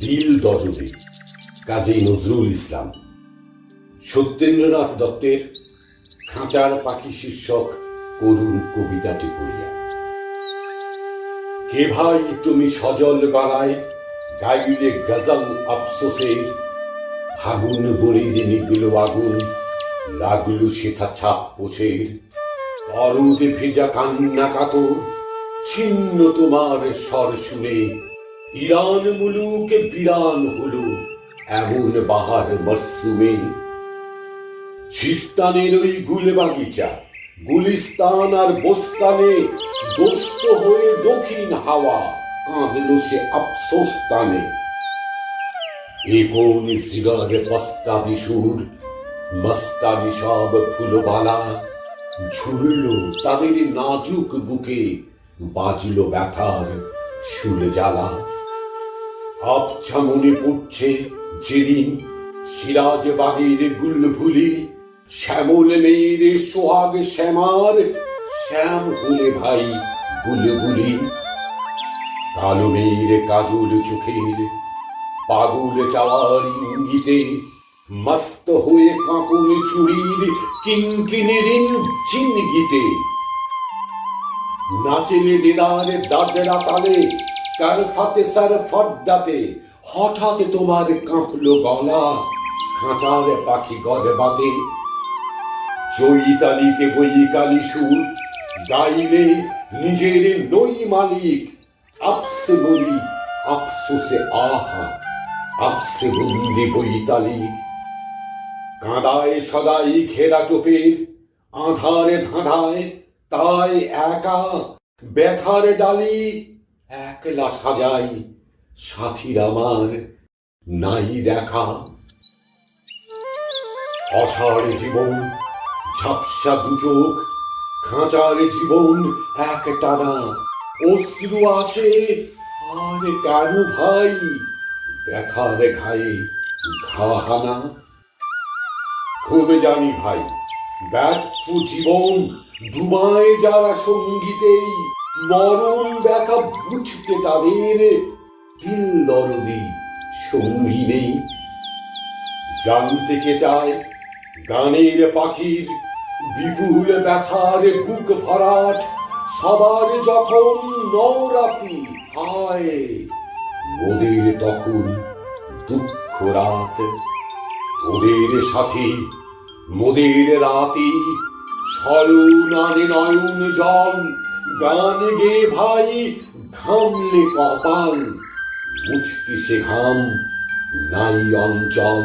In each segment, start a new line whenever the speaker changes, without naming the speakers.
দিল দরদে। কাজী নজরুল ইসলাম। সত্যেন্দ্রনাথ দত্তের খাঁচার পাখি শীর্ষক করুণ কবিতাটি পড়িয়া। কে ভাই তুমি সজল গলায় গাইলে গজল আফসোসের? ফাগুন বনের নিগুলো আগুন লাগল সেথা ছাপ পোষের। দরদে ভেজা কান্না কাতর, ছিন্ন তোমার স্বর শুনে ইরান মুলুক বিরান হলো এমন বাহার মরসুমে। সিস্তানের ওই গুলে বাগিচা গুলিস্তান আর বোস্তানে দোস্ত হয়ে দক্ষিণ হাওয়া কাঁদলো সে আফসোস্তানে এ কোন সিগারে পস্তাবি সুর মস্তানি সব ফুলবালা? ঝুরল তাদের নাজুক বুকে, বাজলো ব্যথার সুর জ্বালা আবছা মনে পড়ছে যেদিন সিরাজ বাগের গুলভুলি, শ্যামল মেয়ের সোহাগ শ্যামার, শ্যাম হলে ভাই বুলবুলি। কালো মেয়ের কাজল চোখের পাগল চাওয়ার ইঙ্গিতে মস্ত হয়ে কাঁকুন চুরির কিঙ্কিনির চিনগিতে। নাচেলে দিদার দাদরা তালে কার ফাতে সার ফর্দাতে হঠাৎ তোমার কাঁপলো গলা, খাঁচার পাখি গদে বাদে চৈতালিতে বৈকালি সুর, গাইলে নিজের নই মালিক, আপসে বলি আফসোসে আহা, আপসে বন্দি বৈতালিক। কাঁদায় সদাই ঘেরা টোপের, আধারে ধাঁধায়, তাই একা ব্যথার ডালি একলা সাজাই সাথীর আমার নাই দেখা। অসার জীবন, ঝাপসা দুচোখ খাঁচার জীবন এক টানা। অশ্রু আসে, আর কেন ভাই? ব্যথার ঘা হানা খুব জানি ভাই, ব্যর্থ জীবন ডুবায় যারা সঙ্গীতেই। মরণ ব্যথা বুঝতে তাদের দিল দরদি সঙ্গী নেই। জানতে কে চায় গানের পাখির বিপুল ব্যথার বুক ভরাট, সবার যখন নৌরাতি হায় ওদের তখন দুঃখ রাত। ওদের সাথে মোদের রাতি স্মরণানে নয়ন জল গান গে ভাই, ঘামলে কপাল মুছতি সে ঘাম, নাই অঞ্চল।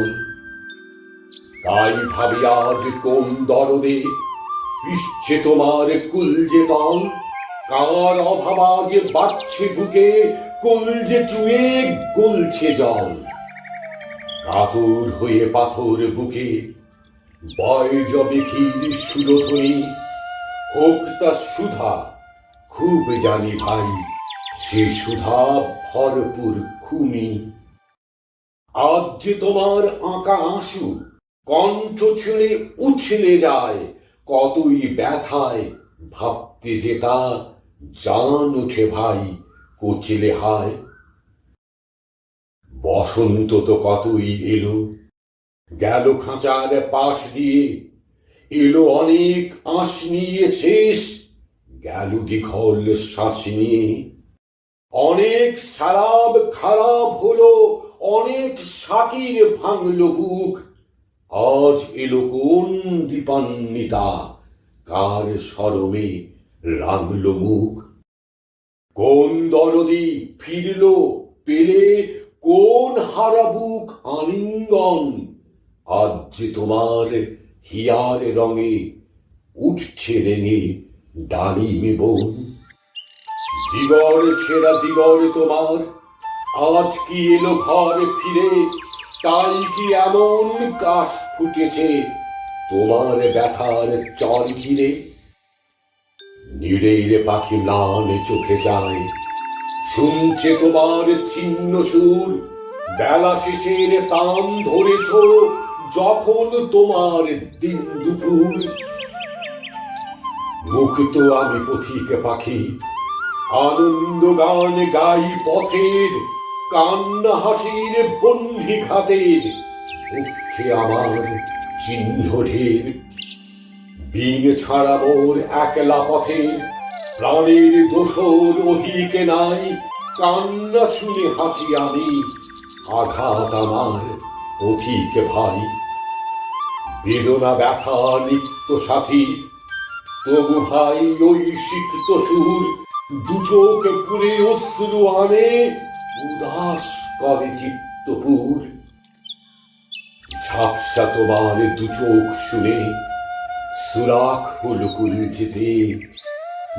তাই ভাবি আজ কোন দরদে, পিসছে তোমার কুল যে তল কার অভাব আজ বাড়ছে বুকে, কুল যে চুয়ে গলছে জল? কাতর হয়ে পাথর বুকে, বয় জবে ক্ষীর সুরধ্বনি, হোক তা সুধা খুব জানি ভাই, সে সুধা ভরপুর খুনি। আজ যে তোমার আঁকা আঁসু, কণ্ঠ ছেড়ে উছলে যায়, কতই ব্যথায় ভাবতে যে তা জান ওঠে ভাই, কোচলে হায়। বসন্ত তো কতই এলো, গেল খাঁচার পাশ দিয়ে, এলো অনেক আঁশ নিয়ে শেষ গেল দীঘল শ্বাস নিয়ে অনেক সারাব খারাপ হলো, অনেক সাকির ভাঙল বুক। আজ এলো কোন দীপান্বিতা, কার সরমে রাঙলো মুখ? কোন দরদি ফিরল পেলে, কোন হারাবুক আলিঙ্গন? আজ যে তোমার হিয়ার রঙে উঠছে রেঙে ডালিমে বোন জিগর ছেঁড়া দিগর তোমার। আজ কি এলো ঘর ফিরে, তাই কি এমন কাশ ফুটেছে? তোমার ব্যথার চর ঘিরে। নিড়ের পাখি ম্লান চোখে যায়। শুনছে তোমার ছিন্ন সুর। বেলা শেষের তান ধরেছ, যখন তোমার দিন দুপুর। মুক্ত আমি পথিক পাখি। আনন্দ গান গাই পথের কান্না হাসির বন্ধি ঘাতের মুখে আমার চিহ্ন ঢের। বিন ছাড়া মোর একলা পথে, প্রাণের দোষর অধিকে নাই, কান্না শুনে হাসি আমি, আঘাত আমার অধিক ভাই। বেদনা ব্যথা নিত্য সাথী তবু ভাই ওই সিক্ত সুর, দু চোখ পুরে অশ্রু আনে উদাস করে চিত্তপুর ঝাপসা তোমার দু চোখ শুনে সুরাখ হল কুলচিতে।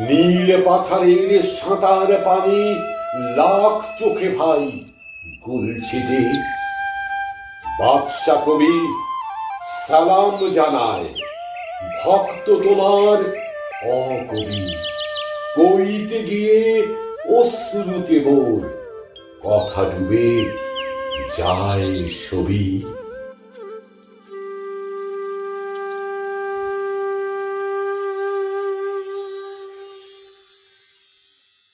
নীল পাথারের সাঁতার পানি লাখ চোখে ভাই গুলছে যে বাদশা কবি সালাম জানায় ভক্ত তোমার অকবি। কইতে গিয়ে অশ্রুতে মোর কথা ডুবে যায় ছবি।